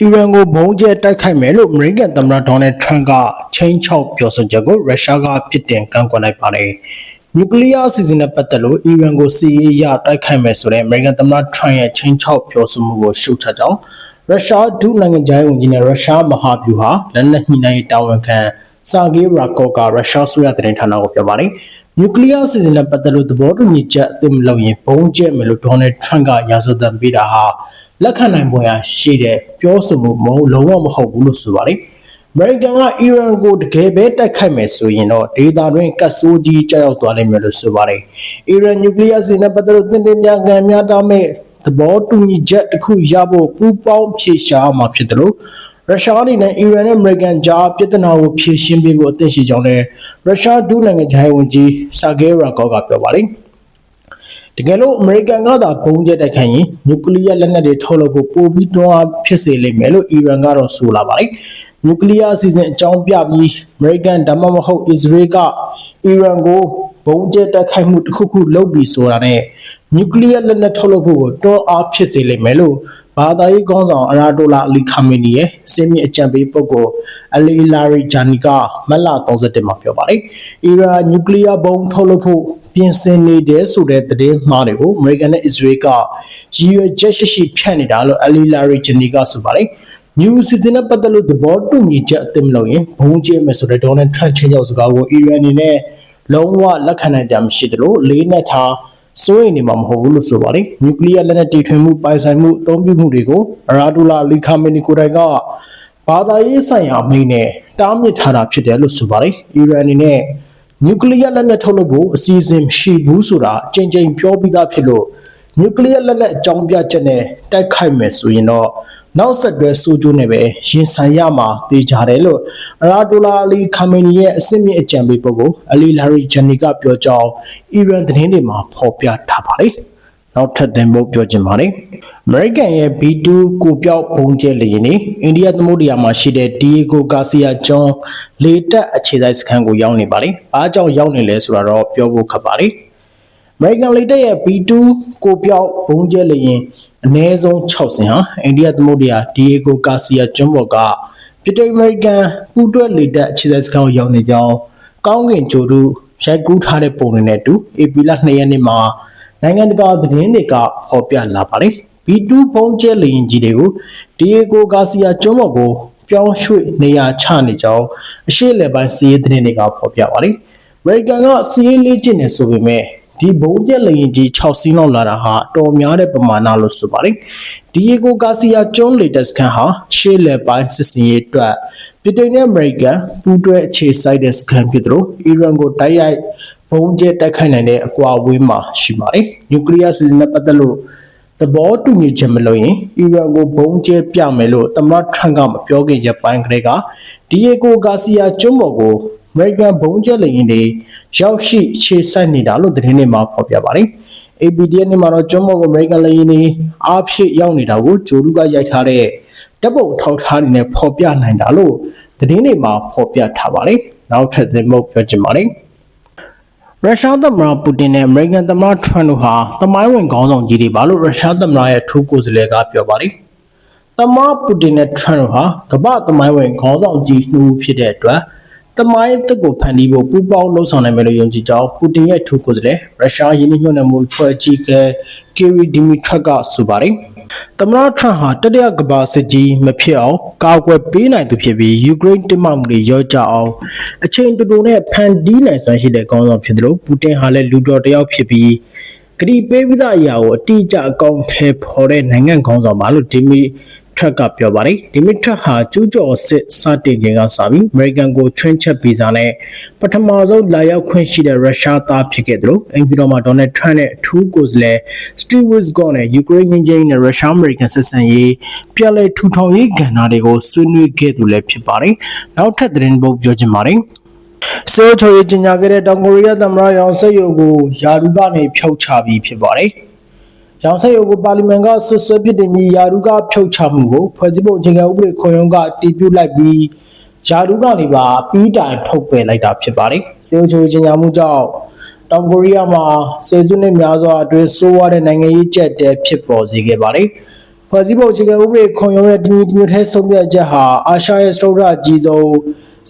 အီရန်ကိုဘုံကျဲတိုက်ခိုက်မယ်လို့အမေရိကန်သမ္မတဒေါ်နယ်ထရန့်ကချိန်ချောက်ပြောဆိုချက်ကိုရုရှားကပြစ်တင်ကန့်ကွက်လိုက်ပါတယ်။နျူကလ িয়ার အစီအစဉ်နဲ့ပတ်သက်လို့အီရန်ကိုစီးရေးရတိုက်ခိုက်မယ်ဆိုတဲ့အမေရိကန်သမ္မတထရန့်ရဲ့ချိန်ချောက်ပြောဆိုမှုကိုရှုတ်ချကြောင်းရုရှားဒုနိုင်ငံခြားရေးဝန်ကြီးနဲ့ရုရှားမဟာဗျူဟာလက်နက်ညှိနှိုင်းရေးတာဝန်ခံဆာဂေးရာကော့ကရုရှားဆိုရတဲ့ဌာနကိုပြောပါတယ်။နျူကလ িয়ার အစီအစဉ်နဲ့ပတ်သက်လို့သဘောတူညီချက်အသစ်မလုပ်ရင်ဘုံကျဲမယ်လို့ဒေါ်နယ်ထရန့်ကရာဇသံပေးတာဟာ လက်ခံနိုင်ပေါ်ရရှိတဲ့ပြောဆိုမှုမဟုတ်လုံးဝမဟုတ်ဘူးလို့ဆိုပါတယ်။ American ကအီရန်ကိုတကယ်ပဲတိုက်ခိုက်မယ်ဆိုရင်တော့ဒေတာတွင်ကတ်ဆိုးကြီးကြောက်ရောက်သွားလိမ့်မယ်လို့ဆိုပါတယ်။အီရန်နျူကလ িয়ার စီနဲ့ပတ်သက်လို့တင်တင်များကန်များတားမဲ့သဘောတူညီချက်တစ်ခုရဖို့ပူးပေါင်းဖြေရှားမှာဖြစ်တယ်လို့ရုရှားအနေနဲ့အီရန်နဲ့အမေရိကန်ကြားပြည်ထနာကိုဖြေရှင်းပေးဖို့အသင့်ရှိကြောင်းလည်းရုရှားဒုနိုင်ငံခြားရေးဝန်ကြီးဆာဂေးရာကောကပြောပါတယ်။ တကယ်လို့အမေရိကန်ကသာပုံကျက်တိုက်ခိုက်ရင်နျူကလ িয়ার လက်နက်တွေထုတ်လုပ်ဖို့ပိုပြီးတွန်းအားဖြစ်စေလိမ့်မယ်လို့အီရန်ကတော့ဆိုလာပါတယ်။နျူကလ িয়ার အစီအစဉ်အကြောင်းပြပြီးအမေရိကန်ဒါမှမဟုတ်အစ္စရေးကအီရန်ကိုဘုံကျက်တိုက်ခိုက်မှုတစ်ခုခုလုပ်ပြီးဆိုတာနဲ့နျူကလ িয়ার လက်နက်ထုတ်လုပ်ဖို့ကိုတွန်းအားဖြစ်စေလိမ့်မယ်လို့ ဘာသာရေးခေါင်းဆောင်အရာတိုလာအလီခါမီနီရဲ့စင်မြင့်အကြံပေးပုဂ္ဂိုလ်အလီလာရီဂျာနီကမက်လာ31မှာပြောပါတယ်။အီရန်နျူကလ িয়ার ဘုံထုတ်လုပ်ဖို့ပြင်ဆင်နေတဲ့ဆိုတဲ့သတင်းမှားတွေကိုအမေရိကန်နဲ့အစ္စရေးကရည်ရွယ်ချက်ရှိရှိဖြန့်နေတာလို့အလီလာရီဂျာနီကဆိုပါတယ်။ new season နဲ့ပတ်သက်လို့သဘောတူညီချက်အသစ်မလုပ်ရင်ဘုံကျဲမယ်ဆိုတဲ့ဒေါ်နယ်ထရန့်ချင်းရောက်စကားကိုအီရန်အနေနဲ့လုံးဝလက်ခံနိုင်ကြမရှိသလိုလေးနက်ထား စိုးရိမ်နေမှာမဟုတ်ဘူးလို့ဆိုပါတယ်နျူကလ িয়ার လက်နက်တီထွင်မှုပိုင်ဆိုင်မှုအသုံးပြုမှုတွေကိုအရာဒူလာလီခါမီနီကိုတိုင်ကဘာသာရေးဆိုင်ရာအမိန့်နဲ့တားမြစ်ထားတာဖြစ်တယ်လို့ဆိုပါတယ်အီရန်အနေနဲ့နျူကလ িয়ার လက်နက်ထုတ်လုပ်ဖို့အစီအစဉ်မရှိဘူးဆိုတာအကြိမ်ကြိမ်ပြောပြီးသားဖြစ်လို့ နျူကလ িয়ার လက်နက်အကြောင်းပြချက်နဲ့တိုက်ခိုက်မယ်ဆိုရင်တော့နောက်ဆက်တွဲဆိုးကျိုးနဲ့ပဲရင်ဆိုင်ရမှာသိကြတယ်လို့အရာဒူလာအလီခါမီနီရဲ့အစစ်မြစ်အကြံပေးပုဂ္ဂိုလ်အလီလာရီဂျန်နီကပြောကြောင်းအီရန်သတင်းတွေမှာဖော်ပြထားပါတယ်။နောက်ထပ်သင်ဖို့ပြောချင်ပါတယ်။ American ရဲ့ B2 ကိုပြောက်ပုံကျဲလေရင်နေအိန္ဒိယသမုဒ္ဒရာမှာရှိတဲ့ Diego Garcia ကျွန်းလေတပ်အခြေစိုက်စခန်းကိုရောက်နေပါလေ။အားကြောင့်ရောက်နေလဲဆိုတာတော့ပြောဖို့ခက်ပါတယ်။ American လေတပ်ရဲ့ B2 ကိုပြောက်ဘုံကျဲလေရင်အနည်းဆုံး6ဆင်ဟာအိန္ဒိယသမုဒ္ဒရာဒီယေဂိုကာစီယာကျွန်းပေါ်ကပြည်တိုင်အမေရိကန်ပူးတွဲလေတပ်အခြေစိုက်စခန်းကိုရောက်နေကြောင်းကောင်းကင်ကြိုတို့ရိုက်ကူးထားတဲ့ပုံတွေနဲ့အတူ AP လ2ရက်နေ့မှာနိုင်ငံတကာသတင်းတွေကဖော်ပြလာပါတယ် B2 ဘုံကျဲလေရင်ကြီးတွေကိုဒီယေဂိုကာစီယာကျွန်းပေါ်ကိုပြောင်းရွှေ့နေရာချနေကြောင်းအရှိလေပိုင်းစီးရေးသတင်းတွေကဖော်ပြပါတယ်။ American ကစီးရေးလေးကျင့်နေဆိုပေမဲ့ ဒီဘုံကျက်လရင်ကြီး6စီးလောက်လာတာဟာတော်များတဲ့ပမာဏလို့ဆိုပါတယ်။ဒီယေကိုကာစီယာကျွန်းလေတက်စခန်းဟာရှေ့လက်ပိုင်းစစ်စင်ရေးအတွက်ပြည်ထောင်စုအမေရိကန်ပူးတွဲအခြေစိုက်တဲ့စခန်းဖြစ်သလိုအီရန်ကိုတိုက်ရိုက်ဘုံကျဲတိုက်ခိုက်နိုင်တဲ့အကွာအဝေးမှာရှိပါတယ်။နျူကလ িয়ার စီစဉ်နဲ့ပတ်သက်လို့သဘောတူညီချက်မလို့ရင်အီရန်ကိုဘုံကျဲပြမယ်လို့သမ္မတထရန့်ကမပြောခင်ရက်ပိုင်းကလေးကဒီယေကိုဂါစီယာကျွန်းပေါ်ကို အမေရိကန်ဘုံကျဲလေရင်တွေရောက်ရှိခြေစိုက်နေတာလို့သတင်းတွေမှာဖော်ပြပါတယ်။ APDN နဲ့မှာတော့ကျွန်းပေါ်ကိုအမေရိကန်လေရင်တွေအားဖြည့်ရောက်နေတာကိုဂျိုလူကရိုက်ထားတဲ့တပ်ပုံထောက်ထားတွေနဲ့ဖော်ပြနိုင်တာလို့သတင်းတွေမှာဖော်ပြထားပါတယ်။နောက်ထပ်သင်ဖို့ပြောချင်ပါတယ်။ရုရှားသမ္မတပူတင်နဲ့အမေရိကန်သမ္မတထရန့်တို့ဟာတမိုင်းဝင်ခေါင်းဆောင်ကြီးတွေပါလို့ရုရှားသမ္မတရဲ့ထူးကိုယ်စားလှယ်ကပြောပါတယ်။သမ္မတပူတင်နဲ့ထရန့်တို့ဟာကမ္ဘာသမိုင်းဝင်ခေါင်းဆောင်ကြီးနှစ်ဦးဖြစ်တဲ့အတွက် တမိုင်းတက်ကိုဖန်တီးဖို့ပူးပေါင်းလှုပ်ဆောင်နိုင်မယ်လို့ယုံကြည်ကြောင်းပူတင်ရဲ့ထူးကိုယ်စားလှယ်ရုရှားယင်းနှိမ့်ညွှန်မှုဖွဲ့အကြီးအကဲကီရီဒီမီထရက်ကဆိုပါတယ်။သမ္မတထရန့်ဟာတတိယကမ္ဘာစစ်ကြီးမဖြစ်အောင်ကာကွယ်ပေးနိုင်သူဖြစ်ပြီးယူကရိန်းတင်မှမှုတွေရောကြအောင်အချိန်တူတူနဲ့ဖန်တီးနိုင်စွမ်းရှိတဲ့ခေါင်းဆောင်ဖြစ်တယ်လို့ပူတင်ဟာလည်းလူတော်တစ်ယောက်ဖြစ်ပြီးဂရီပေးပြီးသားအရာကိုအတိအကျအကောင့်ထဲပေါ်တဲ့နိုင်ငံခေါင်းဆောင်ပါလို့ဒီမီ ထရက်ကပြောပါတယ်ဒီမီထရက်ဟာကျူးကျော်စစ်စတင်ခြင်းကစပြီးအမေရိကန်ကိုချွင်းချက်ဗီဇာနဲ့ပထမဆုံးလာရောက်ခွင့်ရှိတဲ့ရုရှားသားဖြစ်ခဲ့တယ်လို့အင်ဂျီတော်မှာဒေါ်နယ်ထရန့်နဲ့အထူးကိုယ်စားလှယ်စတီဗ်ဝစ်ဂေါနဲ့ယူကရိန်းငင်းချင်းနဲ့ရုရှားအမေရိကန်ဆက်ဆံရေးပြည်လဲထူထောင်ရေးကဏ္ဍတွေကိုဆွေးနွေးခဲ့သူလည်းဖြစ်ပါတယ်နောက်ထပ်သတင်းပုတ်ပြောချင်ပါတယ်ဆိုချိုရေးကျင်ညာခဲ့တဲ့တောင်ကိုရီးယားသမ္မတရောင်ဆက်ယိုကိုယာရုကနေဖျောက်ချပြီးဖြစ်ပါတယ်။ ရောင်ဆက်ရုပ်ကိုပါလီမန်ကဆွဆွဲပြစ်တင်ပြီးယာရုကဖြုတ်ချမှုကိုဖွဲ့စည်းပုံအခြေခံဥပဒေခွန်ရုံးကတည်ပြုလိုက်ပြီးယာရုကနေပါပြီးတိုင်ထုတ်ပယ်လိုက်တာဖြစ်ပါတယ်။စေအိုချိုချင်ညာမှုကြောင့်တောင်ကိုရီးယားမှာစေစုနှစ်များစွာအတွင်းဆိုးဝါးတဲ့နိုင်ငံရေးကြက်တဲဖြစ်ပေါ်စေခဲ့ပါတယ်။ဖွဲ့စည်းပုံအခြေခံဥပဒေခွန်ရုံးရဲ့တညီတညွတ်ထဲဆုံးဖြတ်ချက်ဟာအာရှရဲ့စတုဒ္ဓအကြီးဆုံး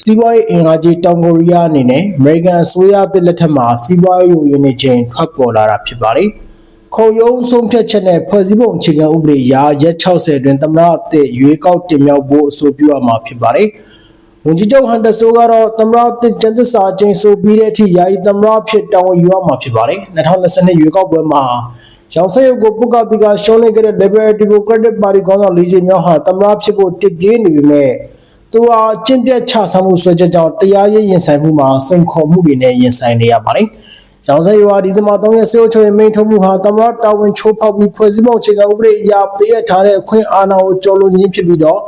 စီးပွားရေးအင်အားကြီးတောင်ကိုရီးယားအနေနဲ့အမေရိကန်အစိုးရသစ်လက်ထက်မှာစီးပွားရေးယိုယွင်းနေခြင်းထွက်ပေါ်လာတာဖြစ်ပါတယ်။ ခုံရုံးဆုံးဖြတ်ချက်နဲ့ဖွဲ့စည်းပုံအခြေခံဥပဒေအရရက်60အတွင်းသမ္မတအသစ်ရွေးကောက်တင်မြှောက်ဖို့အဆိုပြုရမှာဖြစ်ပါတယ်။ဝန်ကြီးချုပ်ဟန်ဒဆိုကတော့သမ္မတတစ်ကျန်းသစ္စာအကျဉ်းဆိုပြီးတဲ့အထိယာယီသမ္မတဖြစ်တောင်းယူရမှာဖြစ်ပါတယ်။2022ရွေးကောက်ပွဲမှာရောင်ဆက်ရုပ်ကိုပုဂ္ဂတိကရှုံးနေခဲ့တဲ့ Liberal Democratic Party ခေါင်းဆောင်လေးချင်းမြောက်ဟာသမ္မတဖြစ်ဖို့တစ်ပြေးနေပေမဲ့သူဟာအကျင့်ပြတ်ချဆောင်မှုဆွဲချက်ကြောင့်တရားရေးရင်ဆိုင်မှုမှာစိန်ခေါ်မှုတွေနဲ့ရင်ဆိုင်နေရပါတယ်။ ရောင်ဆက်ရုပ်ဟာဒီဇင်ဘာ3ရက်စေအုပ်ချုပ်ရေးမိန့်ထုတ်မှုဟာသမ္မတတာဝန်ချိုးဖောက်ပြီးဖွဲ့စည်းပုံအခြေခံဥပဒေအရပေးအပ်ထားတဲ့အခွင့်အာဏာကိုကျော်လွန်ခြင်းဖြစ်ပြီးတော့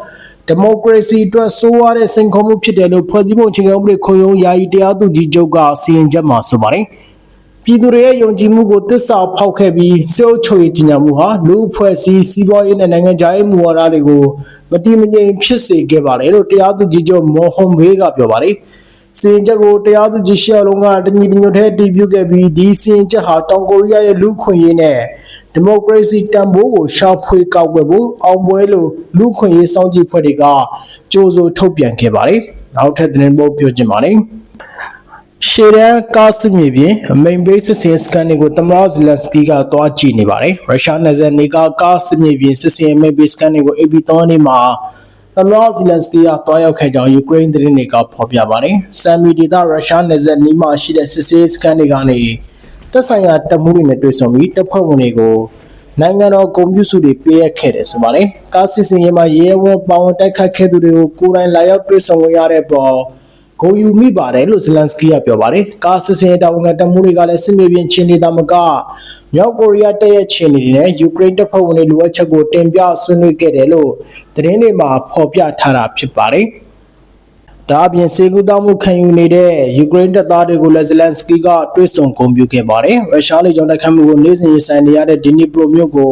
ဒီမိုကရေစီအတွက်ဆိုးရတဲ့စိန်ခေါ်မှုဖြစ်တယ်လို့ဖွဲ့စည်းပုံအခြေခံဥပဒေခွင့်ရုံးယာယီတရားသူကြီးချုပ်ကစီရင်ချက်မှာဆိုပါတယ်။ပြည်သူတွေရဲ့ယုံကြည်မှုကိုတစ္ဆာဖောက်ခဲ့ပြီးစေအုပ်ချုပ်ရေးကြီးညာမှုဟာလူ့အဖွဲ့အစည်းစီးပွားရေးနဲ့နိုင်ငံခြားရေးမူဝါဒတွေကိုမတည်မငြိမ်ဖြစ်စေခဲ့ပါတယ်လို့တရားသူကြီးချုပ်မော်ဟွန်ဘေးကပြောပါတယ်။ စီရင်ချက်ကိုတရားသူကြီးရှေ့လုံးကတညီတညွတ်ထဲတည်ပြုခဲ့ပြီးဒီစီရင်ချက်ဟာတောင်ကိုရီးယားရဲ့လူ့ခွင့်ရေးနဲ့ဒီမိုကရေစီတန်ဖိုးကိုရှာဖွေကောက်ွယ်ဖို့အောင်ပွဲလို့လူ့ခွင့်ရေးစောင့်ကြည့်ဖွဲ့တွေကကြိုးစိုးထုတ်ပြန်ခဲ့ပါတယ်။နောက်ထပ်သတင်းပို့ပြောချင်ပါတယ်။ရှေရန်ကားစစ်မြေပြင်အမိန်ဘေးစစ်စင်စကန်တွေကိုတမရဇလန်စကီကတွားကြည့်နေပါတယ်။ရုရှားနယ်စပ်နေကကားစစ်မြေပြင်စစ်စင်အမိန်ဘေးစကန်တွေကို AB 3 နေ့မှာ တမရဇလန်စကီကတွားရောက်ခဲ့ကြောင်းယူကရိန်းသတင်းတွေကဖော်ပြပါတယ်။ဆမ်မီဒေတာရုရှားနယ်စပ်နီးမှာရှိတဲ့စစ်စေးစကန်တွေကနေသက်ဆိုင်ရာတပ်မှုတွေနဲ့တွေ့ဆုံပြီးတပ်ဖွဲ့ဝင်တွေကိုနိုင်ငံတော်ကွန်ပျူတာတွေပေးအပ်ခဲ့တယ်ဆိုပါတယ်။ကားစစ်စင်ရေးမှာရဲဝံပေါဝင်တိုက်ခတ်ခဲ့သူတွေကိုကိုယ်တိုင်လာရောက်တွေ့ဆုံရတဲ့ပေါ်ဂုံယူမိပါတယ်လို့ဇလန်စကီကပြောပါတယ်။ကားစစ်စင်ရေးတာဝန်ခံတပ်မှုတွေကလည်းစစ်မြေပြင်ချင်းနေတာမက မြောက်ကိုရီးယားတပ်ရဲ့ချင်းနေနဲ့ယူကရိန်းတပ်ဖွဲ့ဝင်တွေလိုအပ်ချက်ကိုတင်ပြဆွေးနွေးခဲ့တယ်လို့သတင်းတွေမှာဖော်ပြထားတာဖြစ်ပါတယ်။ဒါအပြင်စေကူတောင်းမှုခံယူနေတဲ့ယူကရိန်းတပ်သားတွေကိုလည်းဇလန်စကီကတွဲဆုံဂုဏ်ပြုခဲ့ပါတယ်။ရုရှားလေကြောင်းတိုက်ခိုက်မှုကိုနေ့စဉ်ရင်ဆိုင်နေရတဲ့ဒီနီပရိုမြို့ကို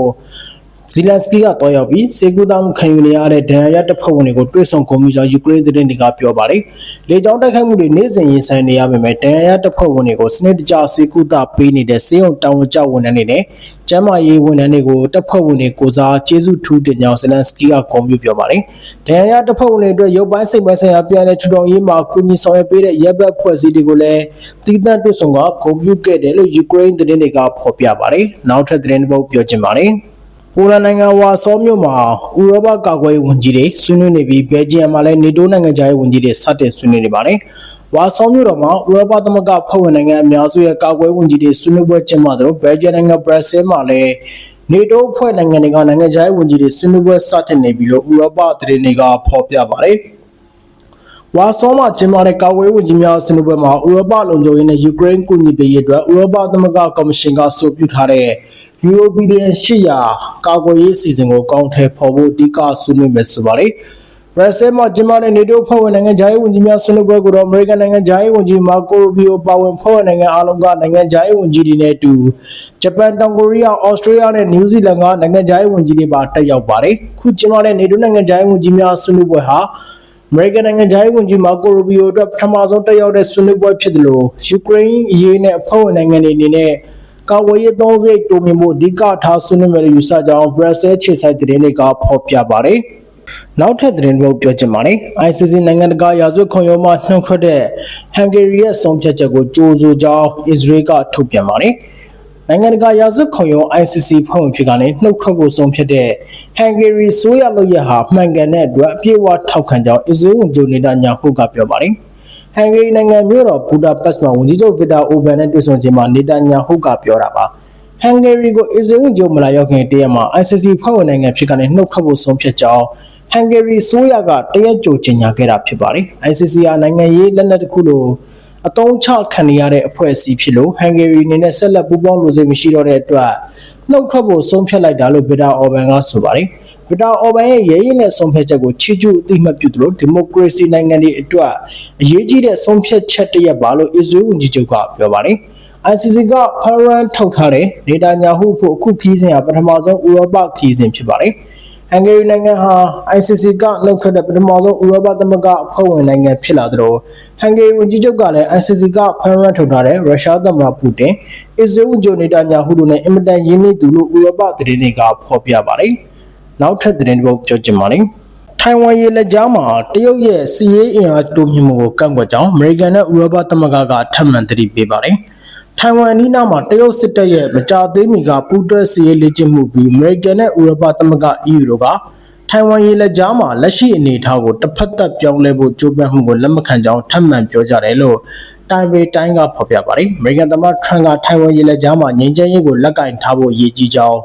ဇီလန်စကီကတွားရောက်ပြီးစေကူတောင်းမှုခံယူနေရတဲ့ဒဏ်ရာရတပ်ဖွဲ့ဝင်တွေကိုတွဲဆုံဂုဏ်ပြုကြောင်းယူကရိန်းသတင်းတွေကပြောပါတယ်။လေကြောင်းတိုက်ခိုက်မှုတွေနေ့စဉ်ရင်ဆိုင်နေရပေမဲ့ဒဏ်ရာရတပ်ဖွဲ့ဝင်တွေကိုစနစ်တကျစေကူတာပေးနေတဲ့စေုံတောင်ဝကြဝန်ထမ်းတွေနဲ့ကျန်းမာရေးဝန်ထမ်းတွေကိုတပ်ဖွဲ့ဝင်တွေကိုစားကျေးဇူးထူးတင်ကြောင်းဇလန်စကီကဂုဏ်ပြုပြောပါတယ်။ဒဏ်ရာရတပ်ဖွဲ့ဝင်တွေအတွက်ရုပ်ပိုင်းစိတ်ပိုင်းဆိုင်ရာပြန်လည်ထူထောင်ရေးမှာကူညီဆောင်ရွက်ပေးတဲ့ရပ်ဘက်ဖွဲ့စည်းတွေကိုလည်းတည်တံ့တွဆုံကဂုဏ်ပြုခဲ့တယ်လို့ယူကရိန်းသတင်းတွေကဖော်ပြပါတယ်။နောက်ထပ်သတင်းတစ်ပုဒ်ပြောချင်ပါတယ်။ ပိုလန်နိုင်ငံဝါဆောမြို့မှာဥရောပကာကွယ်ရေးဝန်ကြီးတွေဆွေးနွေးနေပြီးဘယ်ဂျီယံမှာလည်းနေတိုးနိုင်ငံခြားရေးဝန်ကြီးတွေစတင်ဆွေးနွေးနေပါတယ်။ဝါဆောမြို့တော်မှာဥရောပသမဂ္ဂဖွဲ့ဝင်နိုင်ငံအများစုရဲ့ကာကွယ်ရေးဝန်ကြီးတွေဆွေးနွေးပွဲကျင်းပတယ်လို့ဘယ်ဂျီယံနိုင်ငံဘရက်ဆဲမှာလည်းနေတိုးဖွဲ့နိုင်ငံတွေကနိုင်ငံခြားရေးဝန်ကြီးတွေဆွေးနွေးပွဲစတင်နေပြီလို့ဥရောပသတင်းတွေကဖော်ပြပါတယ်။ဝါဆောမှာကျင်းပတဲ့ကာကွယ်ရေးဝန်ကြီးများဆွေးနွေးပွဲမှာဥရောပလုံခြုံရေးနဲ့ယူကရိန်းကူညီပေးရေးအတွက်ဥရောပသမဂ္ဂကော်မရှင်ကအဆိုပြုထားတဲ့ ယူရိုဘီလီယံ800ကာကွယ်ရေးအစီအစဉ်ကိုကောင်းထည်ဖော်ဖို့အဓိကဆွေးနွေးမယ်ဆိုပါတယ်။ဘရက်ဆဲမှာကျင်းပတဲ့နေတိုးဖွဲ့ဝင်နိုင်ငံခြားရေးဝန်ကြီးများဆွေးနွေးပွဲကိုတော့အမေရိကန်နိုင်ငံခြားရေးဝန်ကြီးမာကိုရူဘီယိုပါဝင်ဖွဲ့ဝင်နိုင်ငံအားလုံးကနိုင်ငံခြားရေးဝန်ကြီးတွေနဲ့အတူဂျပန်တောင်ကိုရီးယားဩစတြေးလျနဲ့နယူးဇီလန်ကနိုင်ငံခြားရေးဝန်ကြီးတွေပါတက်ရောက်ပါတယ်။ခုကျင်းပတဲ့နေတိုးနိုင်ငံခြားရေးဝန်ကြီးများဆွေးနွေးပွဲဟာအမေရိကန်နိုင်ငံခြားရေးဝန်ကြီးမာကိုရူဘီယိုအတွက်ပထမဆုံးတက်ရောက်တဲ့ဆွေးနွေးပွဲဖြစ်တယ်လို့ယူကရိန်းအရေးနဲ့အဖွဲ့ဝင်နိုင်ငံတွေအနေနဲ့ ကာဝေးရေးသုံးစိတ်တိုးမြင့်ဖို့အဓိကထားဆွေးနွေးမယ်လို့ယူဆကြောင်းဘရက်ဆဲခြေဆိုင်သတင်းတွေကဖော်ပြပါတယ်။နောက်ထပ်သတင်းတစ်ပုဒ်ပြောချင်ပါတယ်။ ICC နိုင်ငံတကာရာဇဝတ်ခုံရုံးမှနှုတ်ထွက်တဲ့ဟန်ဂေရီရဲ့ဆုံးဖြတ်ချက်ကိုကြိုးဆိုကြောင်းအစ္စရေးကထုတ်ပြန်ပါတယ်။နိုင်ငံတကာရာဇဝတ်ခုံရုံး ICC ဖွဲ့ဝင်ဖြစ်ကနေနှုတ်ထွက်ဖို့ဆုံးဖြတ်တဲ့ဟန်ဂေရီဆိုရလို့ရဟာမှန်ကန်တဲ့အတွက်အပြည့်အဝထောက်ခံကြောင်းအစ္စရေးဝန်ကြီးနေတာညာဟုကပြောပါတယ်။ ဟန်ဂေရီနိုင်ငံမြို့တော်ဘူဒါပက်စ်မှာဝန်ကြီးချုပ်ဗီတာအိုဘန်နဲ့တွေ့ဆုံခြင်းမှာနေတာညာဟုကပြောတာပါ။ဟန်ဂေရီကိုအစ္စရေးဝန်ကြီးမလာရောက်ခင်တရက်မှာ ICC ဖွဲ့ဝင်နိုင်ငံဖြစ်ကနေနှုတ်ထွက်ဖို့ဆုံးဖြတ်ကြောင်းဟန်ဂေရီဆိုရကတရက်ကြိုကြေညာခဲ့တာဖြစ်ပါတယ်။ ICC ဟာနိုင်ငံရေးလက်နက်တစ်ခုလိုအတုံးချခံရတဲ့အဖွဲ့အစည်းဖြစ်လို့ဟန်ဂေရီအနေနဲ့ဆက်လက်ပူးပေါင်းလို့စိတ်မရှိတော့တဲ့အတွက်နှုတ်ထွက်ဖို့ဆုံးဖြတ်လိုက်တာလို့ဗီတာအော်ဘန်ကဆိုပါတယ်။ ဗီတာအော်ဘန်ရဲ့ရဲရင်နဲ့ဆုံးဖြတ်ချက်ကိုချီးကျူးအသိမှတ်ပြုသလိုဒီမိုကရေစီနိုင်ငံတွေအတွက်အရေးကြီးတဲ့ဆုံးဖြတ်ချက်တစ်ရပ်ပါလို့အစ္စရေးဝန်ကြီးချုပ်ကပြောပါတယ်။ ICC ကဖရန်ထုတ်ထားတဲ့ဒေတာညာဟုဖို့အခုခီးစဉ်ဟာပထမဆုံးဥရောပခီးစဉ်ဖြစ်ပါတယ်။ဟန်ဂေရီနိုင်ငံဟာ ICC ကနှုတ်ထွက်တဲ့ပထမဆုံးဥရောပသမဂ္ဂအဖွဲ့ဝင်နိုင်ငံဖြစ်လာသလိုဟန်ဂေရီဝန်ကြီးချုပ်ကလည်း ICC ကဖရန်ထုတ်ထားတဲ့ရုရှားသမ္မတပူတင်အစ္စရေးဝန်ကြီးနေတာညာဟုတို့နဲ့အင်မတန်ရင်းနှီးသူလို့ဥရောပသတင်းတွေကဖော်ပြပါတယ်။ နောက်ထပ်သတင်းတစ်ပုဒ်ပြောချင်ပါတယ်ထိုင်ဝမ်ရေလက်ကြားမှာတရုတ်ရဲ့စီးရေးအင်အားတိုးမြင့်မှုကိုကန့်ကွက်ကြောင်းအမေရိကန်နဲ့ဥရောပသမဂ္ဂကထပ်မံသတိပေးပါတယ်။ထိုင်ဝမ်အနီးနားမှာတရုတ်စစ်တပ်ရဲ့မကြာသေးမီကပူးတွဲစီးရေးလေ့ကျင့်မှုပြီးအမေရိကန်နဲ့ဥရောပသမဂ္ဂ EU တို့ကထိုင်ဝမ်ရေလက်ကြားမှာလက်ရှိအနေအထားကိုတစ်ဖက်သက်ပြောင်းလဲဖို့ကြိုးပမ်းမှုကိုလက်မခံကြောင်းထပ်မံပြောကြားတယ်လို့တိုင်ပေတိုင်းကဖော်ပြပါတယ်။အမေရိကန်သမ္မတထရန့်ကထိုင်ဝမ်ရေလက်ကြားမှာငြိမ်းချမ်းရေးကိုလက်ကင်ထားဖို့ရည်ကြီးကြောင်း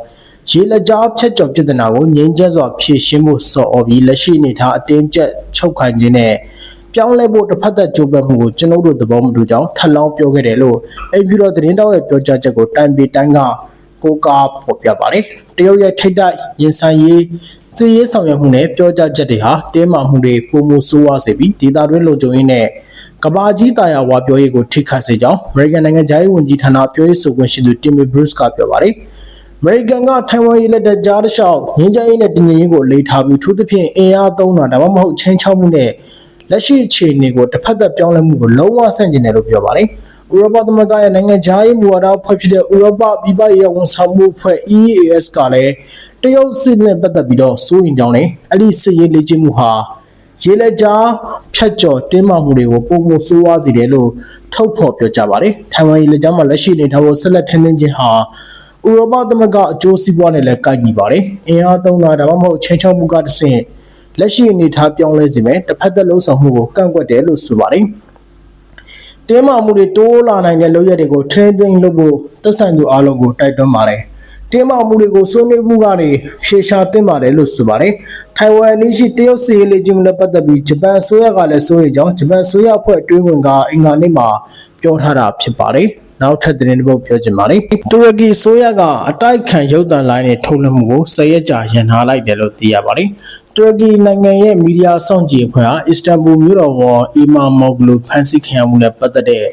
ရေလက်ကြားဖြတ်ကျော်ပြဿနာကိုငြိမ်းချမ်းစွာဖြေရှင်းဖို့စော်ဩပြီးလက်ရှိအနေထားအတင်းကျပ်ချုပ်ခိုင်ခြင်းနဲ့ပြောင်းလဲဖို့တစ်ဖက်သက်ကြိုးပမ်းမှုကိုကျွန်ုပ်တို့သဘောမတူကြောင်းထပ်လောင်းပြောခဲ့တယ်လို့အိမ်ဖြူတော်သတင်းတောက်ရဲ့ပြောကြားချက်ကိုတိုင်ပေတိုင်းကကိုးကားဖော်ပြပါတယ်။တရုတ်ရဲ့ထိတ်တိုက်ရင်ဆိုင်ရေးစီးရေးဆောင်ရွက်မှုနဲ့ပြောကြားချက်တွေဟာတင်းမာမှုတွေပုံမှုဆိုးဝါးစေပြီးဒေသတွင်းလုံခြုံရေးနဲ့ကဘာကြီးတာယာဝါပြောရေးကိုထိခိုက်စေကြောင်း American နိုင်ငံသားရေးဝန်ကြီးဌာနပြောရေးဆိုခွင့်ရှိသူ Timmy Bruce ကပြောပါတယ်။ အမေရိကန်ကထိုင်ဝမ်ရေးလက်တကြားတစ်လျှောက်ငင်းကြရေးနဲ့တည်ငြိမ်ရေးကိုအလေးထားပြီးထို့သဖြင့်အင်အားသုံးတာဒါမှမဟုတ်ချင်းချောက်မှုနဲ့လက်ရှိအခြေအနေကိုတစ်ဖက်သက်ပြောင်းလဲမှုကိုလုံးဝဆန့်ကျင်တယ်လို့ပြောပါတယ်။ဥရောပသမဂ္ဂရဲ့နိုင်ငံခြားရေးမူဝါဒဖွဲ့ဖြစ်တဲ့ဥရောပပြည်ပရေးဝန်ဆောင်မှုဖွဲ့ EAS ကလည်းတရုတ်စစ်နဲ့ပတ်သက်ပြီးတော့စိုးရင်ကြောင်းနဲ့အဲ့ဒီစစ်ရေးလေ့ကျင့်မှုဟာရေလက်ကြားဖြတ်ကျော်တင်းမာမှုတွေကိုပုံမဆိုးဝါးစေတယ်လို့ထုတ်ဖော်ပြောကြားပါတယ်။ထိုင်ဝမ်ရေလက်ကြားမှာလက်ရှိအနေထားကိုဆက်လက်ထင်းထင်းခြင်းဟာ ဥရောပသမဂ္ဂအကျိုးစီးပွားနဲ့လည်းကိုက်ညီပါတယ်။အင်အားသုံးတာဒါမှမဟုတ်ချင်းချောက်မှုကတစ်ဆင့်လက်ရှိအနေအထားပြောင်းလဲစေမယ်တစ်ဖက်သက်လုံးဆောင်မှုကိုကန့်ကွက်တယ်လို့ဆိုပါတယ်။တင်းမာမှုတွေတိုးလာနိုင်တဲ့လုပ်ရက်တွေကို training လုပ်ဖို့သက်ဆိုင်သူအားလုံးကိုတိုက်တွန်းပါတယ်။တင်းမာမှုတွေကိုဆွေးနွေးမှုကနေဖြေရှာသင့်ပါတယ်လို့ဆိုပါတယ်။ထိုင်ဝမ်နည်းရှိတရုတ်စီရေးလေ့ကျင့်မှုနဲ့ပတ်သက်ပြီးဂျပန်အစိုးရကလည်းစိုးရိမ်ကြောင်းဂျပန်အစိုးရအဖွဲ့အတွင်းဝင်ကအင်္ဂါနေ့မှာပြောထားတာဖြစ်ပါတယ်။ နောက်ထပ်သတင်းတစ်ပုဒ်ပြောချင်ပါတယ်တူရကီဆိုရကအတိုက်ခံရုပ်သံလိုင်းနဲ့ထုတ်လွှင့်မှုကိုဆယ်ရက်ကြာရန်နာလိုက်တယ်လို့သိရပါတယ်တူရကီနိုင်ငံရဲ့မီဒီယာစောင့်ကြည့်အဖွဲ့ဟာအစ္စတန်ဘူမြို့တော်ဝန်အီမာမောဂလူဖန်ဆီးခံရမှုနဲ့ပတ်သက်တဲ့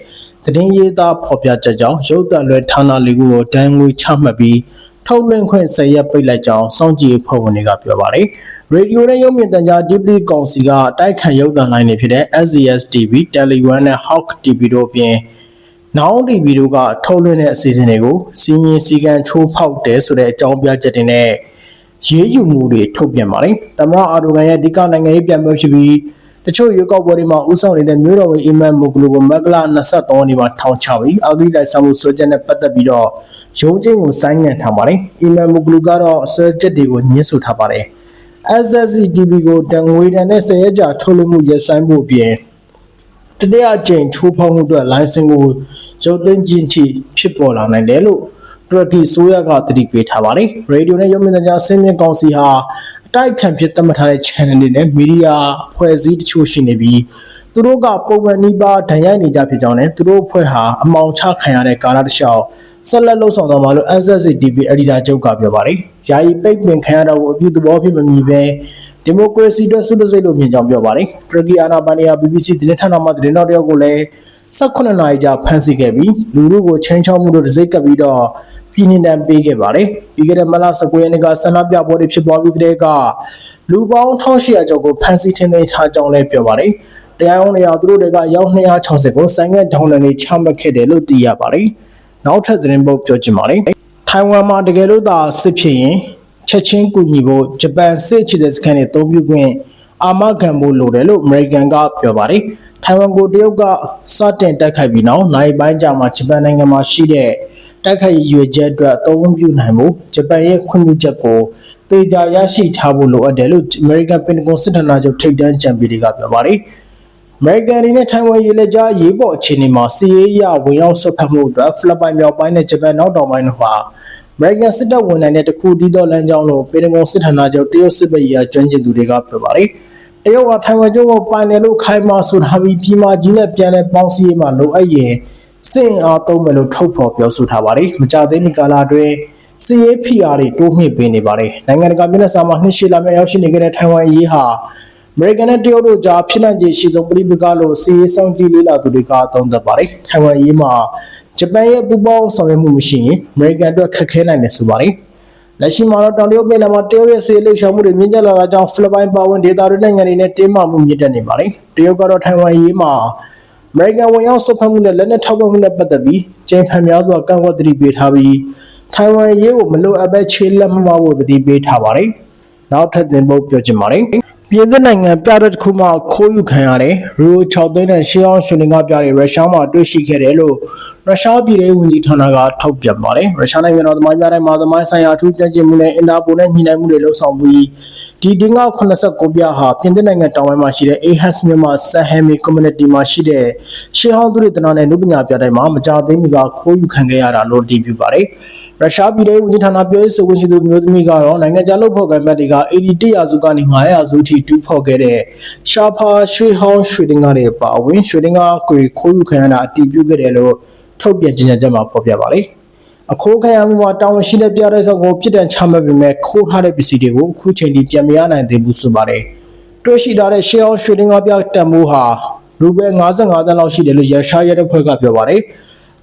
သတင်းရေးသားဖော်ပြချက်ကြောင့်ရုပ်သံလွှင့်ဌာနလေးခုကိုဒဏ်ငွေချမှတ်ပြီးထုတ်လွှင့်ခွင့်ဆယ်ရက်ပိတ်လိုက်ကြောင်းစောင့်ကြည့်အဖွဲ့ဝင်တွေကပြောပါတယ်ရေဒီယိုနဲ့ရုပ်မြင်သံကြား Deeply ကောင်စီကတိုက်ခိုက်ရုပ်သံလိုင်းတွေဖြစ်တဲ့ SZS TV, Telegram နဲ့ Hawk TV တို့အပြင် နောင်တီဗီတို့ကထုတ်လွှင့်တဲ့အစီအစဉ်တွေကိုစီးရင်စီကံချိုးဖောက်တယ်ဆိုတဲ့အကြောင်းပြချက်တွေနဲ့ရေးယူမှုတွေထုတ်ပြန်ပါတယ်။သမ္မတအာဒိုဂန်ရဲ့အဓိကနိုင်ငံရေးပြန်ပွဲဖြစ်ပြီးတချို့ရွေးကောက်ပွဲတွေမှာဥဆောင်နေတဲ့မြို့တော်ဝန်အီမန်မိုဂလူကိုမက်ကလာ23ရက်နေ့မှာထောင်ချပြီးအာဂိလိုက်ဆောင်မှုဆွဲချက်နဲ့ပတ်သက်ပြီးတော့ရုံးချင်းကိုဆိုင်းငံ့ထားပါတယ်။အီမန်မိုဂလူကတော့ဆွဲချက်တွေကိုညှင်းဆိုထားပါတယ်။ SSCTV ကိုတန်ငွေတန်နဲ့10ရက်ကြာထုတ်လွှင့်မှုရပ်ဆိုင်းဖို့အပြင် တတိယအကြိမ်ချိုးဖောက်မှုအတွက်လိုင်စင်ကိုရုပ်သိမ်းခြင်းထိဖြစ်ပေါ်လာနိုင်တယ်လို့တူရကီဆိုရကသတိပေးထားပါတယ်။ရေဒီယိုနဲ့ရုပ်မြင်သံကြားအစင်းမြင့်ကောင်စီဟာအတိုက်ခံဖြစ်သတ်မှတ်ထားတဲ့ channel တွေနဲ့မီဒီယာဖွဲ့စည်းတချို့ရှိနေပြီးသူတို့ကပုံမှန်နှီးပါဒဏ်ရိုက်နေကြဖြစ်ကြောင်းနဲ့သူတို့အဖွဲ့ဟာအမောင်ချခံရတဲ့ကာလတစ်လျှောက်ဆက်လက်လှုပ်ဆောင်သွားမှာလို့ SSCTV editor ချုပ်ကပြောပါတယ်။ယာယီပိတ်ပင်ခံရတော့ကိုအပြုသဘောဖြစ်မမီပဲ ဒီမိုကရေစီအတွက်ဆုတစိတ်လို့မြင်ကြောင်းပြောပါတယ်။တူရကီအာဏာပိုင်တွေက BBC သတင်းဌာနမှသတင်းတော်တယောက်ကိုလည်း18နာရီကြာဖမ်းဆီးခဲ့ပြီးလူလူကိုချင်းချောင်းမှုတို့တစိ့ကပ်ပြီးတော့ပြည်နှင်တန်းပေးခဲ့ပါတယ်။ပြီးခဲ့တဲ့မလ19ရက်နေ့ကဆန္ဒပြပွဲတွေဖြစ်ပွားပြီးတဲ့ကလူပေါင်း1800ကျော်ကိုဖမ်းဆီးထိန်းသိမ်းထားကြောင်းလည်းပြောပါတယ်။တရားရုံးတွေကသူတို့တွေကရောက်260ကိုဆိုင်ငယ်ဒေါင်းလန်တွေချမှတ်ခဲ့တယ်လို့သိရပါတယ်။နောက်ထပ်သတင်းပုတ်ပြောချင်ပါတယ်။ထိုင်ဝမ်မှာတကယ်လို့သာစစ်ဖြစ်ရင် ချက်ချင်းကူညီဖို့ဂျပန်စစ်ချစ်တဲ့စခန်းတွေအသုံးပြုခွင့်အာမခံဖို့လိုတယ်လို့အမေရိကန်ကပြောပါတယ်။ထိုင်ဝမ်ကိုတရုတ်ကစတင်တိုက်ခိုက်ပြီးနောက်နိုင်ပိုင်းကြာမှာဂျပန်နိုင်ငံမှာရှိတဲ့တိုက်ခိုက်ရွေချက်အတွက်အသုံးပြုနိုင်ဖို့ဂျပန်ရဲ့ခွင့်ပြုချက်ကိုတေချာရရှိထားဖို့လိုအပ်တယ်လို့အမေရိကန်ပင်တဂွန်စစ်ဌာနချုပ်ထိပ်တန်းချန်ပီတွေကပြောပါတယ်။အမေရိကန်အနေနဲ့ထိုင်ဝမ်ရေလက်ကြားရေးပေါ်အခြေအနေမှာစီးရေးရဝင်ရောက်ဆွတ်ဖက်မှုအတွက်ဖိလစ်ပိုင်မြောက်ပိုင်းနဲ့ဂျပန်နောက်တောင်ပိုင်းတို့ဟာ အမေရိကန်စစ်တပ်ဝန်ထမ်းတဲ့တခုတည်းသောလမ်းကြောင်းလို့ပင်တဂွန်စစ်ဌာနချုပ်တရုတ်စစ်ဘက်ရေးကျွမ်းကျင်သူတွေကပြောပါတယ်။တရုတ်ကထိုင်ဝမ်ကျွန်းကိုပိုင်တယ်လို့ခိုင်မာဆိုထားပြီးပြည်မာကြီးနဲ့ပြန်လဲပေါင်းစည်းရေးမှာလိုအပ်ရင်စင်အားသုံးမယ်လို့ထုတ်ဖော်ပြောဆိုထားပါတယ်။မကြသေးမီကာလအတွင်းစီရေး PR တွေတိုးမြင့်ပေးနေပါတယ်။နိုင်ငံတကာမျက်နှာစာမှာနှစ်ရှည်လာမယ့်ရောက်ရှိနေခဲ့တဲ့ထိုင်ဝမ်အရေးဟာအမေရိကန်နဲ့တရုတ်တို့ကြားဖြစ်နိုင်ခြေရှိဆုံးပြည်ပကလို့စီရေးဆောင်ကြည့်လေးလာသူတွေကသုံးသပ်ပါတယ်။ထိုင်ဝမ်အရေးမှာ ဂျပန်ရဲ့ပူးပေါင်းဆောင်ရွက်မှုမရှိရင်အမေရိကန်အတွက်ခက်ခဲနိုင်တယ်ဆိုပါတယ်။လက်ရှိမှာတော့တောင်တရုတ်ပင်လယ်မှာတရုတ်ရဲ့ဆေးလှုပ်ရှားမှုတွေမြင့်တက်လာတာကြောင့်ဖိလစ်ပိုင်ပါဝင်ဒေသတွေနိုင်ငံတွေနဲ့တင်းမာမှုမြင့်တက်နေပါတယ်။တရုတ်ကတော့ထိုင်ဝမ်ရေးမှာအမေရိကန်ဝင်ရောက်ဆွတ်ဖက်မှုနဲ့လက်နက်ထောက်ပံ့မှုနဲ့ပတ်သက်ပြီးကျင်းဖန်များစွာကန့်ကွက်သတိပေးထားပြီးထိုင်ဝမ်ရေးကိုမလိုအပ်ပဲခြေလက်မမဖို့သတိပေးထားပါတယ်။နောက်ထပ်တင်ဖို့ပြောချင်ပါတယ် ပြည်သူနိုင်ငံပြတဲ့တစ်ခုမှခိုးယူခံရတယ်ရူ6သိန်းနဲ့ရှေးအောင်ရှင်ကပြတဲ့ရုရှားမှာတွေ့ရှိခဲ့တယ်လို့ရုရှားပြည်ထောင်ဝန်ကြီးဌာနကထောက်ပြပါတယ်ရုရှားနိုင်ငံတော်သမိုင်းပြတဲ့မှာသမိုင်းဆိုင်ရာအထူးကြံ့ကျင်မှုနဲ့အင်တာပိုနဲ့ညှိနှိုင်းမှုတွေလှုပ်ဆောင်ပြီးဒီဒင်းက89ပြဟာပြင်သစ်နိုင်ငံတောင်ပိုင်းမှာရှိတဲ့ AHS မြန်မာ Sahami Community မှာရှိတဲ့ရှေးဟောင်းသူတွေတနာနဲ့လူပညာပြတဲ့မှာမကြသေးမီကခိုးယူခံခဲ့ရတာလို့တည်ပြုပါတယ် ရုရှားပြည်ထောင်ဝန်ကြီးဌာနပြောရေးဆိုခွင့်ရှိသူမျိုးသမီးကတော့နိုင်ငံခြားလုပ်ဖော်ကံဘတ်တွေက AD 100ရာစုကနေ900ရာစုထိတူးဖော်ခဲ့တဲ့ရှာဖာရွှေဟောင်းရွှေတင်ကားတွေပါဝင်ရွှေတင်ကားကိုခိုးယူခံရတာအတည်ပြုခဲ့တယ်လို့ထုတ်ပြန်ကြေညာချက်မှာဖော်ပြပါတယ်အခိုးခံရမှုမှာတောင်းရှိတဲ့ပြတဲ့ဆောင်ကိုပြစ်ဒဏ်ချမှတ်ပေမဲ့ခိုးထားတဲ့ပစ္စည်းတွေကိုအခုချိန်ထိပြန်မရနိုင်သေးဘူးဆိုပါတယ်တွေ့ရှိထားတဲ့ရှေးအောင်ရွှေတင်ကားပြတန်မိုးဟာရူဘဲ55တန်းလောက်ရှိတယ်လို့ရရှားရဲတဲ့ဖွဲ့ကပြောပါတယ်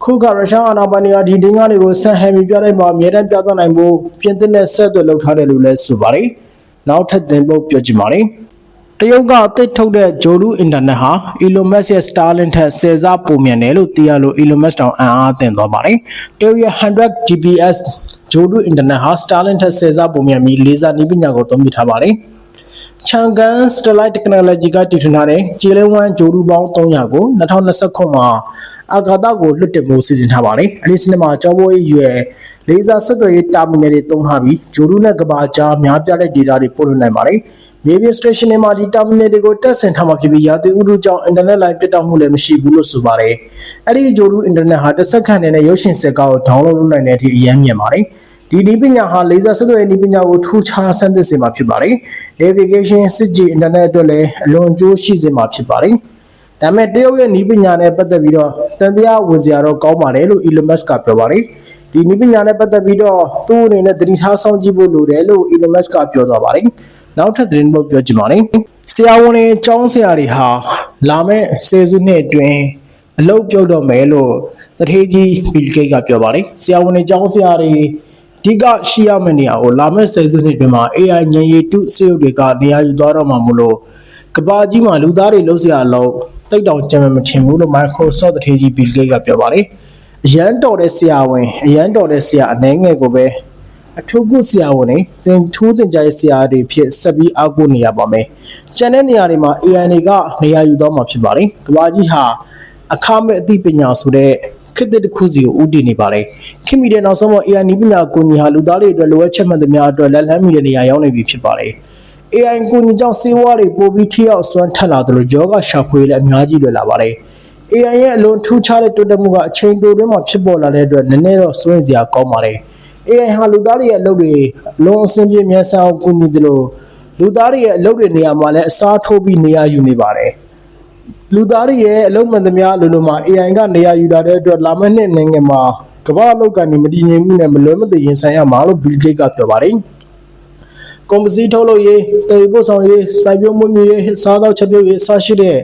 ခုကရုရှားအာဏာပိုင်တွေကဒီဒင်းကားတွေကိုဆန်ဟမ်မီပြတဲ့မှာအမြဲတမ်းပြသနိုင်ဖို့ပြင်သစ်နဲ့ဆက်သွယ်လုပ်ထားတယ်လို့လည်းဆိုပါတယ်။နောက်ထပ်သင်ပုတ်ပြောချင်ပါတယ်။တရုတ်ကအသစ်ထုတ်တဲ့ဂျိုလူအင်တာနက်ဟာ Elon Musk ရဲ့ Starlink ထက်ဆယ်ဆပိုမြန်တယ်လို့သိရလို့ Elon Musk တောင်အံ့အားသင့်သွားပါတယ်။တရုတ်ရဲ့100 GPS ဂျိုလူအင်တာနက်ဟာ Starlink ထက်ဆယ်ဆပိုမြန်ပြီးလေဆာနည်းပညာကိုသုံးပြထားပါတယ်။ ချန်ကန်စတလိုက် technology ကတည်ထွင်ထားတဲ့ဂျေလဝမ်ဂျိုရူပေါင်း300ကို2029မှာအာဂါသကိုလွတ်တင်ဖို့စီစဉ်ထားပါတယ်။အဲဒီစနစ်မှာကျောပိုးရွယ်လေဆာဆက်သွယ်ရေးတာမီနယ်တွေသုံးထားပြီးဂျိုရူနဲ့ကဘာကြားများပြားတဲ့ data တွေပို့လွှတ်နိုင်ပါတယ်။ Navy station တွေမှာဒီတာမီနယ်တွေကိုတက်ဆင်ထားမှာဖြစ်ပြီးရာသီဥတုကြောင့်အင်တာနက်လိုင်းပြတ်တောက်မှုလည်းမရှိဘူးလို့ဆိုပါတယ်။အဲဒီဂျိုရူအင်တာနက်ဟာတစ်စက္ကန့်နဲ့ရုပ်ရှင်စက်ကားကို download လုပ်နိုင်တဲ့အထိအရင်မြင်ပါတယ်။ ဒီဒီပညာဟာလေဆာဆက်သွယ်ရေးနည်းပညာကိုထူးခြားဆန်းသစ်စေမှာဖြစ်ပါတယ်။ navigation စစ်ကြည့် internet အတွက်လည်းအလွန်အကျိုးရှိစေမှာဖြစ်ပါတယ်။ဒါပေမဲ့တရုတ်ရဲ့နည်းပညာနဲ့ပတ်သက်ပြီးတော့တန်တရားဝင်စရာတော့ကောင်းပါတယ်လို့ Elon Musk ကပြောပါတယ်။ဒီနည်းပညာနဲ့ပတ်သက်ပြီးတော့သူ့အနေနဲ့သတိထားဆောင်ကြည့်ဖို့လိုတယ်လို့ Elon Musk ကပြောသွားပါတယ်။နောက်ထပ်သတင်းပုတ်ပြောချင်ပါတယ်။ဆရာဝန်တွေကျောင်းဆရာတွေဟာလာမယ့်ဆယ်စုနှစ်အတွင်းအလုပ်ပြုတ်တော့မယ်လို့တထေးကြီး Bill Gates ကပြောပါတယ်။ဆရာဝန်တွေကျောင်းဆရာတွေအ ဓိကရှိရမယ့်နေရာကိုလာမယ့်ဆယ်စုနှစ်အတွင်းမှာ AI ဉာဏ်ရည်တုစေုပ်တွေကနေရာယူသွားတော့မှာမို့လို့ကဘာကြီးမှာလူသားတွေလှုပ်ရှားလို့တိတ်တောင်ကြံမမထင်ဘူးလို့ Microsoft တထေးကြီး Bill Gates ကပြောပါတယ်။အရန်တော်တဲ့ဆရာဝန်အရန်တော်တဲ့ဆရာအနေငယ်ကိုပဲအထူးကုဆရာဝန်တွေသင်ထိုးသင်ကြားရေးဆရာတွေဖြစ်ဆက်ပြီးအောက်ကိုနေရပါမယ်။ကျန်တဲ့နေရာတွေမှာ AI တွေကနေရာယူသွားမှာဖြစ်ပါတယ်။ကဘာကြီးဟာအခမဲ့အသိပညာဆိုတဲ့ ခေတ်သစ်တစ်ခုစီကိုဦးတည်နေပါတယ်။ခင်မီတဲ့နောက်ဆုံးမှာ AI နည်းပညာကိုညီဟာလူသားတွေအတွက်လိုအပ်ချက်မှန်သမျှအတွက်လက်လန်းမီတဲ့နေရာရောက်နေပြီဖြစ်ပါတယ်။ AI ကိုညီကြောင့်စေဝါတွေပိုပြီးထိရောက်စွမ်းထက်လာတယ်လို့ယောဂရှာဖွေလည်းအများကြီးလွယ်လာပါတယ်။ AI ရဲ့အလွန်ထူးခြားတဲ့တိုးတက်မှုကအချိန်တိုတွင်းမှာဖြစ်ပေါ်လာတဲ့အတွက်နည်းနည်းတော့စိုးရိမ်စရာကောင်းပါတယ်။ AI ဟာလူသားတွေရဲ့အလုပ်တွေအလွန်အဆင်ပြေမြန်ဆန်အောင်ကူညီတယ်လို့လူသားတွေရဲ့အလုပ်တွေနေရာမှာလည်းအစားထိုးပြီးနေရာယူနေပါတယ်။ လူသားတွေရဲ့အလုံးမှန်သမျှလူလိုမှာ AI ကနေရာယူလာတဲ့အတွက်လာမယ့်နှစ်နိုင်ငံမှာကမ္ဘာအလုပ်ကနေမတည်ငြိမ်မှုနဲ့မလွဲမသွေရင်ဆိုင်ရမှာလို့ Bill Gates ကပြောပါတယ်။ကွန်ပစီထုတ်လုပ်ရေးတည်ပို့ဆောင်ရေးစိုက်ပျိုးမှုမျိုးရေးစားသောက်ချက်ပြုတ်ရေးအစရှိတဲ့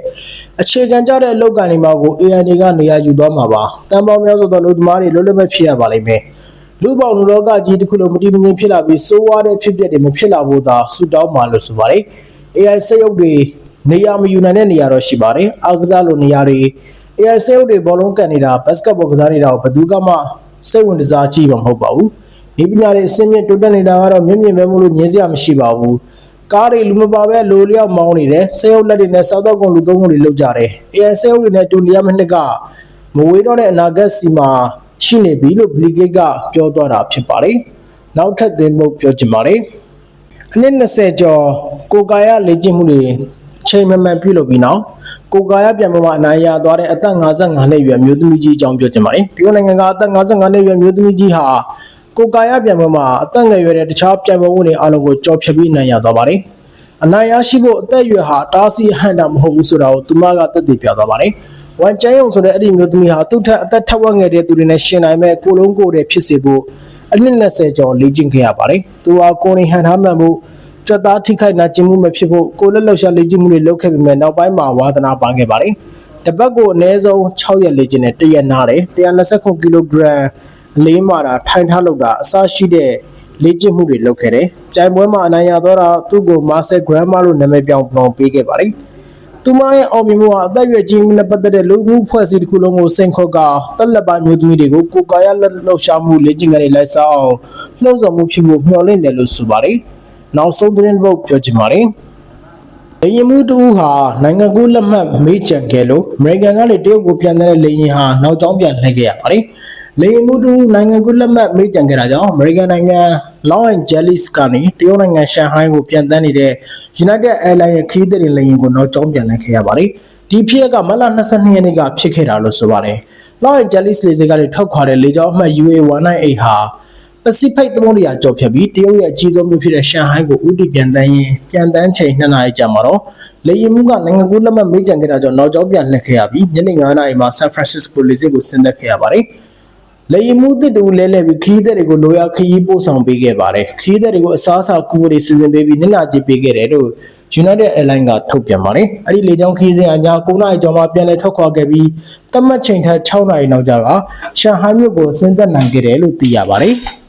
အခြေခံကြတဲ့အလုပ်ကနေမှာကို AI တွေကနေရာယူသွားမှာပါ။တန်ပေါင်းများစွာသောလူသမားတွေလွတ်လပ်မဲ့ဖြစ်ရပါလိမ့်မယ်။လူပေါင်းလောကကြီးတစ်ခုလုံးမတည်မငြိမ်ဖြစ်လာပြီးစိုးဝါးတဲ့ဖြစ်ပျက်တွေမဖြစ်လာဖို့သာဆုတောင်းပါလို့ဆိုပါတယ်။ AI စက်ရုပ်တွေ နေရာမယူနိုင်တဲ့နေရာတော့ရှိပါတယ်။အားကစားလိုနေရာတွေ AI စက်ရုပ်တွေဘောလုံးကန်နေတာဘတ်စကတ်ဘောကစားနေတာကိုဘယ်သူမှစိတ်ဝင်စားကြည့်မှာမဟုတ်ပါဘူး။ဒီပညာတွေအစင်းမြင့်တိုးတက်နေတာကတော့မြင့်မြင့်ပဲမို့လို့ညင်းစရာမရှိပါဘူး။ကားတွေလူမပါပဲလိုလျောက်မောင်းနေတယ်။စက်ရုပ်လက်တွေနဲ့စောက်တော့ကုန်လူသုံးကုန်တွေလောက်ကြတယ်။ AI စက်ရုပ်တွေနဲ့တူနေရမယ့်နှစ်ကမဝေးတော့တဲ့အနာဂတ်စီမှာရှိနေပြီလို့ Bill Gates ကပြောသွားတာဖြစ်ပါတယ်။နောက်ထပ်သင်ဖို့ပြောချင်ပါတယ်။အနည်း20ကျော်ကိုကာယလေ့ကျင့်မှုတွေ ချိန်မှန်မှန်ပြုလုပ်ပြီးနောက်ကိုကာယပြန်ပေါ်မှာအနိုင်ရသွားတဲ့အသက်55နှစ်အရွယ်မျိုးသမီးကြီးအကြောင်းပြောချင်ပါတယ်။ဒီနိုင်ငံကအသက်55နှစ်အရွယ်မျိုးသမီးကြီးဟာကိုကာယပြန်ပေါ်မှာအသက်ငယ်ရွယ်တဲ့တခြားပြန်ပေါ်မှုတွေအလုံးကိုကြော်ဖြတ်ပြီးနိုင်ရသွားပါတယ်။အနိုင်ရရှိဖို့အသက်အရွယ်ဟာတားဆီးဟန်တာမဟုတ်ဘူးဆိုတာကိုသူမကသက်သေပြသွားပါတယ်။ဝန်ကျန်းယုံဆိုတဲ့အဲ့ဒီမျိုးသမီးဟာသူ့ထက်အသက်ထက်ဝက်ငယ်တဲ့သူတွေနဲ့ရှင်နိုင်မဲ့ကိုလုံးကိုယ်တည်းဖြစ်စေဖို့အနည်း20ကျော်လေ့ကျင့်ခဲ့ရပါတယ်။သူဟာကိုယ်ရင်ဟန်ထားမှန်ဖို့ ကြွက်သားထိခိုက်နာကျင်မှုမဖြစ်ဖို့ကိုလက်လောက်ရှာလေ့ကျင့်မှုတွေလုပ်ခဲ့ပေမဲ့နောက်ပိုင်းမှာဝါသနာပန်းခဲ့ပါတယ်။တပတ်ကိုအနည်းဆုံး6ရက်လေ့ကျင့်တယ်တရက်နာတယ်129ကီလိုဂရမ်အလေးမာတာထိုင်ထားလောက်တာအစရှိတဲ့လေ့ကျင့်မှုတွေလုပ်ခဲ့တယ်။ကြိုင်ပွဲမှာအနိုင်ရတော့တာသူ့ကို Master Grandma လို့နာမည်ပြောင်းပြောင်းပေးခဲ့ပါတယ်။သူမရဲ့အောင်မြင်မှုဟာအသက်အရွယ်ကြီးမှုနဲ့ပတ်သက်တဲ့လူမှုဖွဲ့စည်းတစ်ခုလုံးကိုစိန်ခေါ်ကတက်လက်ပိုင်းမျိုးသမီးတွေကိုကိုယ်ကာယလက်လှုပ်ရှားမှုလေ့ကျင့်ခန်းတွေလိုက်စားအောင်လှုံ့ဆော်မှုဖြစ်ဖို့မျှော်လင့်တယ်လို့ဆိုပါတယ်။ နောက်ဆုံးသတင်းတစ်ပုဒ်ပြောချင်ပါတယ်။လေယာဉ်မှုတူဟာနိုင်ငံကူးလက်မှတ်မေးကြံခဲ့လို့အမေရိကန်ကလေတရုတ်ကိုပြန်တဲ့လေယာဉ်ဟာနောက်ကျောင်းပြန်လှည့်ခဲ့ရပါတယ်။လေယာဉ်မှုတူနိုင်ငံကူးလက်မှတ်မေးကြံခဲ့တာကြောင့်အမေရိကန်နိုင်ငံ Los Angeles ကနေတရုတ်နိုင်ငံရှန်ဟိုင်းကိုပြန်တန်းနေတဲ့ United Airlines ရဲ့ခရီးသည်တွေလေယာဉ်ကိုနောက်ကျောင်းပြန်လှည့်ခဲ့ရပါတယ်။ဒီဖြစ်ရပ်ကမတ်လ22ရက်နေ့ကဖြစ်ခဲ့တာလို့ဆိုပါတယ်။ Los Angeles လေဆိပ်ကနေထွက်ခွာတဲ့လေကြောင်းအမှတ် UA198 ဟာ ပစိဖိတ်သမုဒ္ဒရာကျော်ဖြတ်ပြီးတရုတ်ရဲ့အကြီးဆုံးမြို့ဖြစ်တဲ့ရှန်ဟိုင်းကိုဥတီပြန်တန်းရင်ပြန်တန်းချိန်2နာရီကြာမှာတော့လေယာဉ်မှုကနိုင်ငံကူးလက်မှတ်မေးကြံခဲ့တာကြောင့်နောက်ကျောင်းပြန်လှည့်ခဲ့ရပြီးညနေ9နာရီမှာဆန်ဖရန်စစ္စကိုလေဆိပ်ကိုဆင်းသက်ခဲ့ရပါတယ်။လေယာဉ်မှုတစ်တူလဲလဲပြီးခီးသည်တွေကိုလိုရာခရီးပို့ဆောင်ပေးခဲ့ပါတယ်။ခီးသည်တွေကိုအစားအစာကူတွေစီစဉ်ပေးပြီးနစ်နာကြေးပေးခဲ့တယ်လို့ United Airlines ကထုတ်ပြန်ပါတယ်။အဲ့ဒီလေကြောင်းခီးစဉ်အညာ9နာရီကျော်မှပြန်လည်ထွက်ခွာခဲ့ပြီးတတ်မှတ်ချိန်ထက်6နာရီနောက်ကျကရှန်ဟိုင်းမြို့ကိုဆင်းသက်နိုင်ခဲ့တယ်လို့သိရပါတယ်။